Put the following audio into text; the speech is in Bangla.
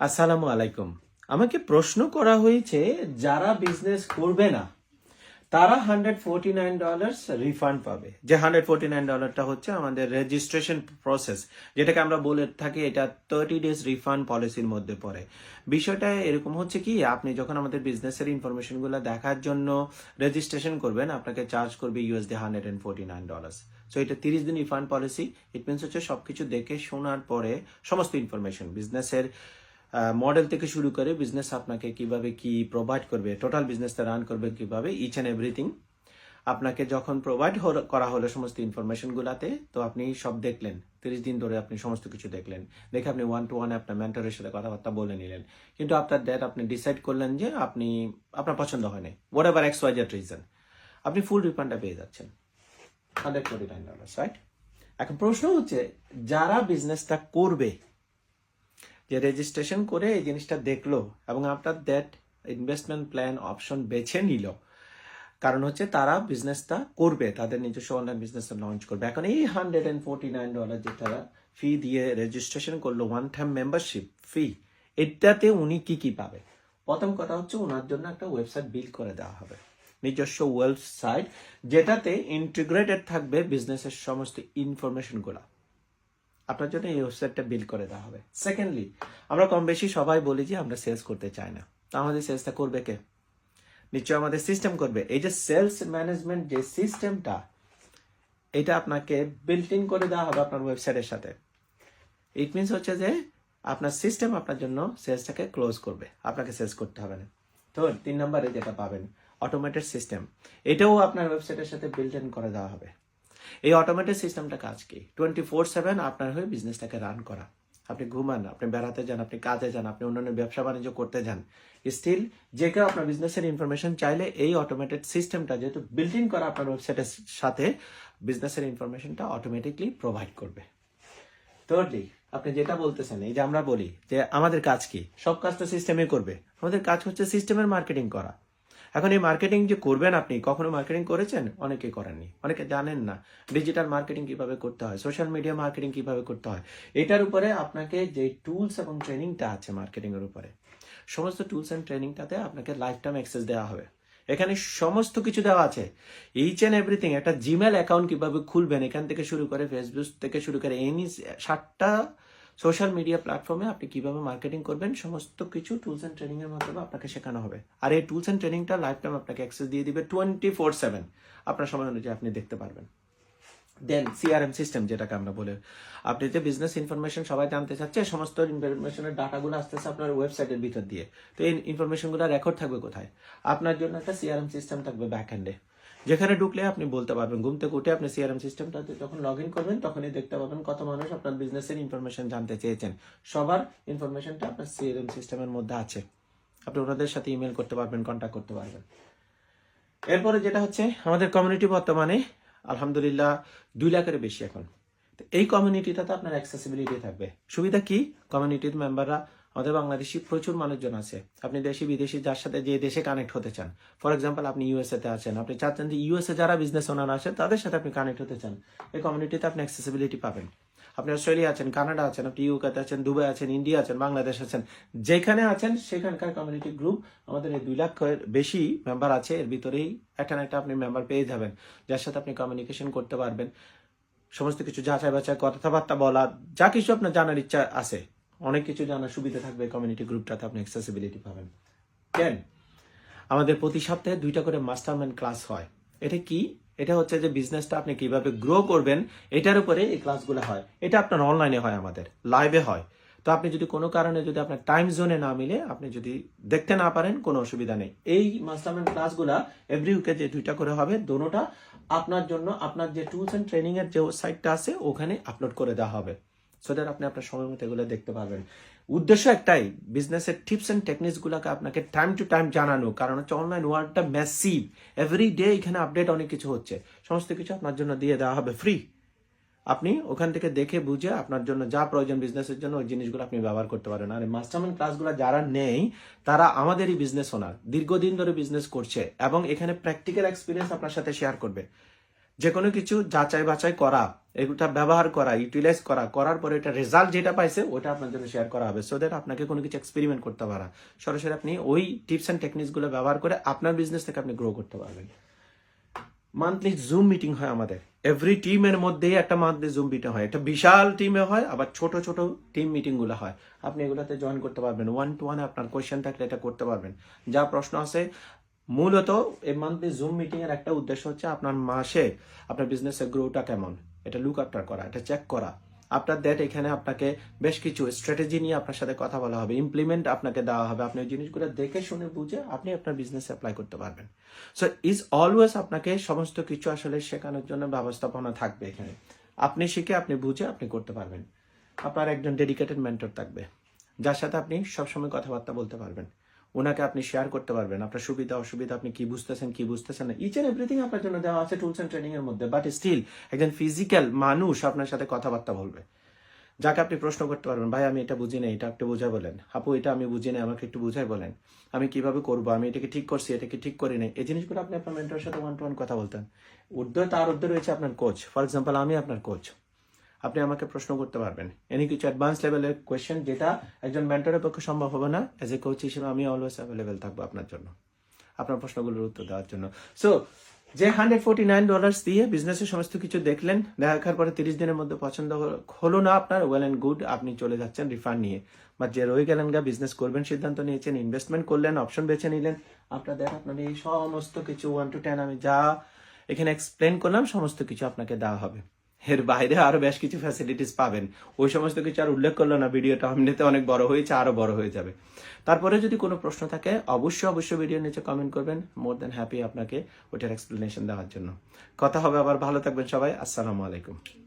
আসসালামু আলাইকুম। আমাকে প্রশ্ন করা হয়েছে, যারা বিজনেস করবে না, তারা hundred forty nine dollar refund পাবে। যে হান্ড্রেড ফোরটি নাইন ডলারটা হচ্ছে আমাদের রেজিস্ট্রেশন প্রসেস যেটাকে আমরা বলে থাকি এটা থার্টি ডেজ রিফান্ড পলিসির মধ্যে পড়ে। বিষয়টা এরকম হচ্ছে কি, আপনি যখন আমাদের বিজনেসের ইনফরমেশনগুলো দেখার জন্য রেজিস্ট্রেশন করবেন, আপনাকে চার্জ করবে USD hundred and forty nine dollar so এটা তিরিশ দিন রিফান্ড পলিসি ইট মিনস হচ্ছে সবকিছু দেখে, শোনার পরে সমস্ত ইনফরমেশন বিজনেসের মডেল থেকে শুরু করে বিজনেস আপনাকে কীভাবে কি প্রোভাইড করবে টোটাল বিজনেসটা রান করবে কীভাবে ইচ অ্যান্ড এভরিথিং আপনাকে যখন প্রোভাইড করা হলো সমস্ত ইনফরমেশন গুলাতে, তো আপনি সব দেখলেন। তিরিশ দিন ধরে আপনি সমস্ত কিছু দেখলেন। দেখে আপনি ওয়ান টু ওয়ান আপনার মেন্টরের সাথে কথাবার্তা বলে নিলেন। কিন্তু আপনার দ্যাট আপনি ডিসাইড করলেন যে আপনি, আপনার পছন্দ হয়নি whatever X Y Z reason আপনি ফুল রিফান্ডটা পেয়ে যাচ্ছেন। Hundred forty nine dollar right এখন প্রশ্ন হচ্ছে, যারা বিজনেসটা করবে যে রেজিস্ট্রেশন করে এই জিনিসটা দেখল এবং আপনার দ্যাট ইনভেস্টমেন্ট প্ল্যান অপশন বেছে নিল। কারণ হচ্ছে তারা বিজনেসটা করবে, তাদের নিজস্ব অনলাইন বিজনেসটা লঞ্চ করবে। এখন এই hundred and forty nine dollar যে তারা ফি দিয়ে রেজিস্ট্রেশন করল ওয়ান টাইম মেম্বারশিপ ফি এটাতে উনি কি কি পাবে? প্রথম কথা হচ্ছে ওনার জন্য একটা ওয়েবসাইট বিল্ড করে দেওয়া হবে, নিজস্ব ওয়েবসাইট যেটাতে ইন্টিগ্রেটেড থাকবে বিজনেসের সমস্ত ইনফরমেশনগুলো আপনার জন্য এই ওয়েবসাইটটা বিল্ড করে দেওয়া হবে। সেকেন্ডলি আমরা কম বেশি সবাই বলি যে আমরা সেলস করতে চাই না। তো আমাদের সেলসটা করবে কে? নিশ্চয় আমাদের সিস্টেম করবে। এই যে সেলস ম্যানেজমেন্ট যে সিস্টেমটা এটা আপনাকে বিল্ট ইন করে দেওয়া হবে আপনার ওয়েবসাইটের সাথে। ইট মিনস হচ্ছে যে আপনার সিস্টেম আপনার জন্য সেলসটাকে ক্লোজ করবে। আপনাকে সেলস করতে হবে না। তো তিন নম্বরে যেটা পাবেন অটোমেটেড সিস্টেম এটাও আপনার ওয়েবসাইটের সাথে বিল্ট ইন করে দেওয়া হবে। এই অটোমেটেড সিস্টেমটা কাজ কি? টোয়েন্টি ফোর সেভেন আপনার হয়ে বিজনেসটাকে রান করা। আপনি ঘুমান, আপনি বেড়াতে যান, আপনি কাজে যান, আপনি অন্যান্য ব্যবসা বাণিজ্য করতে যান। স্টিল যে কেউ আপনার বিজনেসের ইনফরমেশন চাইলে এই অটোমেটেড সিস্টেমটা যেহেতু ইন করা আপনার ওয়েবসাইটের সাথে বিজনেসের ইনফরমেশনটা অটোমেটিকলি প্রোভাইড করবে। থার্ডলি আপনি যেটা বলতেছেন, এই যে আমরা বলি যে আমাদের কাজ কি? সব কাজ তো সিস্টেমে করবে। আমাদের কাজ হচ্ছে সিস্টেমের মার্কেটিং করা। এখন এই মার্কেটিং যে করবেন আপনি, কখনো মার্কেটিং করেছেন? অনেকে করেননি। অনেকে জানেন না ডিজিটাল মার্কেটিং কীভাবে করতে হয় সোশ্যাল মিডিয়া মার্কেটিং কীভাবে করতে হয়। এটার উপরে আপনাকে যে টুলস এবং ট্রেনিংটা আছে মার্কেটিং এর উপরে, সমস্ত টুলস এন্ড ট্রেনিংটাতে আপনাকে লাইফ টাইম অ্যাক্সেস দেওয়া হবে। এখানে সমস্ত কিছু দেওয়া আছে। ইচ অ্যান্ড এভরিথিং একটা জিমেল অ্যাকাউন্ট কীভাবে খুলবেন, এখান থেকে শুরু করে ফেসবুক থেকে শুরু করে এনি ষাটটা সোশ্যাল মিডিয়া প্ল্যাটফর্মে আপনি কীভাবে মার্কেটিং করবেন, সমস্ত কিছু টুলস এন্ড ট্রেনিং এর মাধ্যমে আপনাকে শেখানো হবে। আর এই টুলস এন্ড ট্রেনিংটা লাইফ টাইম আপনাকে অ্যাক্সেস দিয়ে দিবে টোয়েন্টি ফোর সেভেন আপনার সময় অনুযায়ী আপনি দেখতে পারবেন। দেন সিআরএম সিস্টেম যেটাকে আমরা বলে। আপনি যে বিজনেস ইনফরমেশন সবাই জানতে চাচ্ছে, সমস্ত ইনফরমেশনের ডাটাগুলো আসতেছে আপনার ওয়েবসাইটের ভিতর দিয়ে। তো এই ইনফরমেশনগুলো রেকর্ড থাকবে কোথায়? আপনার জন্য একটা সিআরএম সিস্টেম থাকবে ব্যাক হ্যান্ডে যেখানে ঢুকলে আপনি বলতে পারবেন, ঘুম থেকে উঠে আপনি সিআরএম সিস্টেমটাতে যখন লগ ইন করবেন, তখনই দেখতে পাবেন কত মানুষ আপনার বিজনেসের ইনফরমেশন জানতে চেয়েছেন। সবার ইনফরমেশনটা আপনার সিআরএম সিস্টেমের মধ্যে আছে। আপনি ওনাদের সাথে ইমেল করতে পারবেন কন্ট্যাক্ট করতে পারবেন। এরপরে যেটা হচ্ছে, আমাদের কমিউনিটি বর্তমানে আলহামদুলিল্লাহ দুই লাখের বেশি এখন। এই কমিউনিটিটাতে আপনার অ্যাক্সেসিবিলিটি থাকবে। সুবিধা কি? কমিউনিটির মেম্বাররা আমাদের বাংলাদেশি প্রচুর মানুষজন আছে। আপনি দেশি, বিদেশি, যার সাথে যে দেশে কানেক্ট হতে চান। ফর এক্সাম্পল আপনি ইউএসএ তে আছেন। আপনি চাচ্ছেন যে ইউএসএ যারা বিজনেস ওনার আছেন তাদের সাথে আপনি কানেক্ট হতে চান। এই কমিউনিটিতে আপনি অ্যাক্সেসিবিলিটি পাবেন। আপনি অস্ট্রেলিয়া আছেন, কানাডা আছেন, আপনি ইউকেতে আছেন, দুবাই আছেন, ইন্ডিয়া আছেন, বাংলাদেশ আছেন, যেখানে আছেন, সেখানকার কমিউনিটি গ্রুপ আমাদের এই দুই লাখের বেশি মেম্বার আছে। এর ভিতরেই একটা না একটা আপনি মেম্বার পেয়ে যাবেন, যার সাথে আপনি কমিউনিকেশন করতে পারবেন। সমস্ত কিছু যাচাই বাছাই কথাবার্তা বলা, যা কিছু আপনার জানার ইচ্ছা আছে। অনেক কিছু জানার সুবিধা থাকবে কমিউনিটি গ্রুপটাতে আপনি অ্যাক্সেসিবিলিটি পাবেন। কেন আমাদের প্রতি সপ্তাহে দুইটা করে মাস্টারমাইন্ড ক্লাস হয়। এটা কি? এটা হচ্ছে যে বিজনেসটা আপনি কীভাবে গ্রো করবেন, এটার উপরে এই ক্লাসগুলো হয়। এটা আপনার অনলাইনে হয় আমাদের লাইভে হয়। তো আপনি যদি কোনো কারণে যদি আপনার টাইম জোনে না মিলে, আপনি যদি দেখতে না পারেন, কোনো অসুবিধা নেই। এই মাস্টারমাইন্ড ক্লাসগুলা এভরি উইকে যে দুইটা করে হবে, দোনোটা আপনার জন্য, আপনার যে টুলস এন্ড ট্রেনিং এর যে সাইটটা আছে, ওখানে আপলোড করে দেওয়া হবে। সো দ্যাট আপনি আপনার সময় মতো এগুলো দেখতে পারবেন। উদ্দেশ্য একটাই বিজনেসের টিপস অ্যান্ড টেকনিক্স গুলাকে আপনাকে টাইম টু টাইম জানানো। কারণ হচ্ছে অনলাইন ওয়ার্ল্ডটা ম্যাসিভ এভরি ডে এখানে আপডেট অনেক কিছু হচ্ছে। সমস্ত কিছু আপনার জন্য দিয়ে দেওয়া হবে ফ্রি আপনি ওখান থেকে দেখে বুঝে আপনার জন্য যা প্রয়োজন বিজনেসের জন্য ওই জিনিসগুলো আপনি ব্যবহার করতে পারেন। আর মাস্টারমাইন্ড ক্লাসগুলো যারা নেই, তারা আমাদেরই বিজনেস ওনার দীর্ঘদিন ধরে বিজনেস করছে এবং এখানে প্র্যাকটিক্যাল এক্সপিরিয়েন্স আপনার সাথে শেয়ার করবে। যে কোনো কিছু যাচাই বাছাই করা এগুলা ব্যবহার করা ইউটিলাইজ করা, করার পরে এটা রেজাল্ট যেটা পাইছে, ওটা আপনার জন্য শেয়ার করা হবে। সো দ্যাট আপনাকে কোনো কিছু এক্সপেরিমেন্ট করতে পারা সরাসরি আপনি ওই টিপস অ্যান্ড টেকনিক্সগুলো ব্যবহার করে আপনার বিজনেস থেকে আপনি গ্রো করতে পারবেন। মান্থলি জুম মিটিং হয় আমাদের। এভরি টিমের মধ্যেই একটা মান্থলি জুম মিটিং হয়। একটা বিশাল টিমে হয়, আবার ছোট ছোট টিম মিটিংগুলো হয়। আপনি এগুলোতে জয়েন করতে পারবেন। ওয়ান টু ওয়ান আপনার কোয়েশ্চেন থাকলে এটা করতে পারবেন। যা প্রশ্ন আছে মূলত এই মান্থলি জুম মিটিং এর একটা উদ্দেশ্য হচ্ছে আপনার মাসে আপনার বিজনেসের গ্রোটা কেমন? এটা লুক আফটার করা, এটা চেক করা। আপনার দ্যাট এখানে আপনাকে বেশ কিছু স্ট্র্যাটেজি নিয়ে আপনার সাথে কথা বলা হবে ইমপ্লিমেন্ট আপনাকে দেওয়া হবে। আপনি ওই জিনিসগুলো দেখে শুনে বুঝে আপনি আপনার বিজনেস অ্যাপ্লাই করতে পারবেন। সো ইজ অলওয়েজ আপনাকে সমস্ত কিছু আসলে শেখানোর জন্য ব্যবস্থাপনা থাকবে এখানে। আপনি শিখে আপনি বুঝে আপনি করতে পারবেন। আপনার একজন ডেডিকেটেড মেন্টর থাকবে, যার সাথে আপনি সবসময় কথাবার্তা বলতে পারবেন। ওনাকে আপনি শেয়ার করতে পারবেন। আপনার সুবিধা, অসুবিধা আপনি কি বুঝতেছেন কি বুঝতেছেন না। ইচ এন্ড এভরিথিং আপনার জন্য দেওয়া আছে টুলস এন্ড ট্রেনিং এর মধ্যে। বাট স্টিল একজন ফিজিক্যাল মানুষ আপনার সাথে কথাবার্তা বলবে। যাকে আপনি প্রশ্ন করতে পারবেন, ভাই, আমি এটা বুঝি না এটা একটু বুঝা বলেন। আপু, এটা আমি বুঝি না আমাকে একটু বুঝাই বলেন। আমি কীভাবে করব? আমি এটাকে ঠিক করছি, এটাকে ঠিক করি নাই। এই জিনিসগুলো আপনি আপনার মেন্টরের সাথে ওয়ান টু ওয়ান কথা বলতেন। ঊর্ধ্বে তার ঊর্ধ্বে রয়েছে আপনার কোচ ফর এক্সাম্পল আমি আপনার কোচ আপনি আমাকে প্রশ্ন করতে পারবেন। এনি কিছু অ্যাডভান্স লেভেলের কোয়েশ্চেন যেটা একজন মেন্টরের পক্ষে সম্ভব হবে না এজ এ কোচ হিসেবে আমি অলওয়েজ অ্যাভেলেবেল থাকব আপনার জন্য, আপনার প্রশ্নগুলোর উত্তর দেওয়ার জন্য। সো যে হান্ড্রেড ফোর্টি নাইন ডলার্স দিয়ে বিজনেসের সমস্ত কিছু দেখলেন দেখার পরে তিরিশ দিনের মধ্যে পছন্দ হলো- হলো না আপনার ওয়েল অ্যান্ড গুড আপনি চলে যাচ্ছেন রিফান্ড নিয়ে। বা যে রয়ে গেলেন গা বিজনেস করবেন, সিদ্ধান্ত নিয়েছেন ইনভেস্টমেন্ট করলেন অপশন বেছে নিলেন, আপনার দেখ, আপনার এই সমস্ত কিছু ওয়ান টু টেন আমি যা এখানে এক্সপ্লেন করলাম, সমস্ত কিছু আপনাকে দেওয়া হবে। এর বাইরে আরও বেশ কিছু ফ্যাসিলিটিস পাবেন। ওই সমস্ত কিছু আর উল্লেখ করল না ভিডিওটা এমনিতে অনেক বড় হয়েছে, আরও বড় হয়ে যাবে। তারপরে যদি কোনো প্রশ্ন থাকে, অবশ্যই অবশ্যই ভিডিও নিচে কমেন্ট করবেন। মোর দেন হ্যাপি আপনাকে ওটার এক্সপ্লেনেশন দেওয়ার জন্য। কথা হবে আবার, ভালো থাকবেন সবাই, আসসালামু আলাইকুম।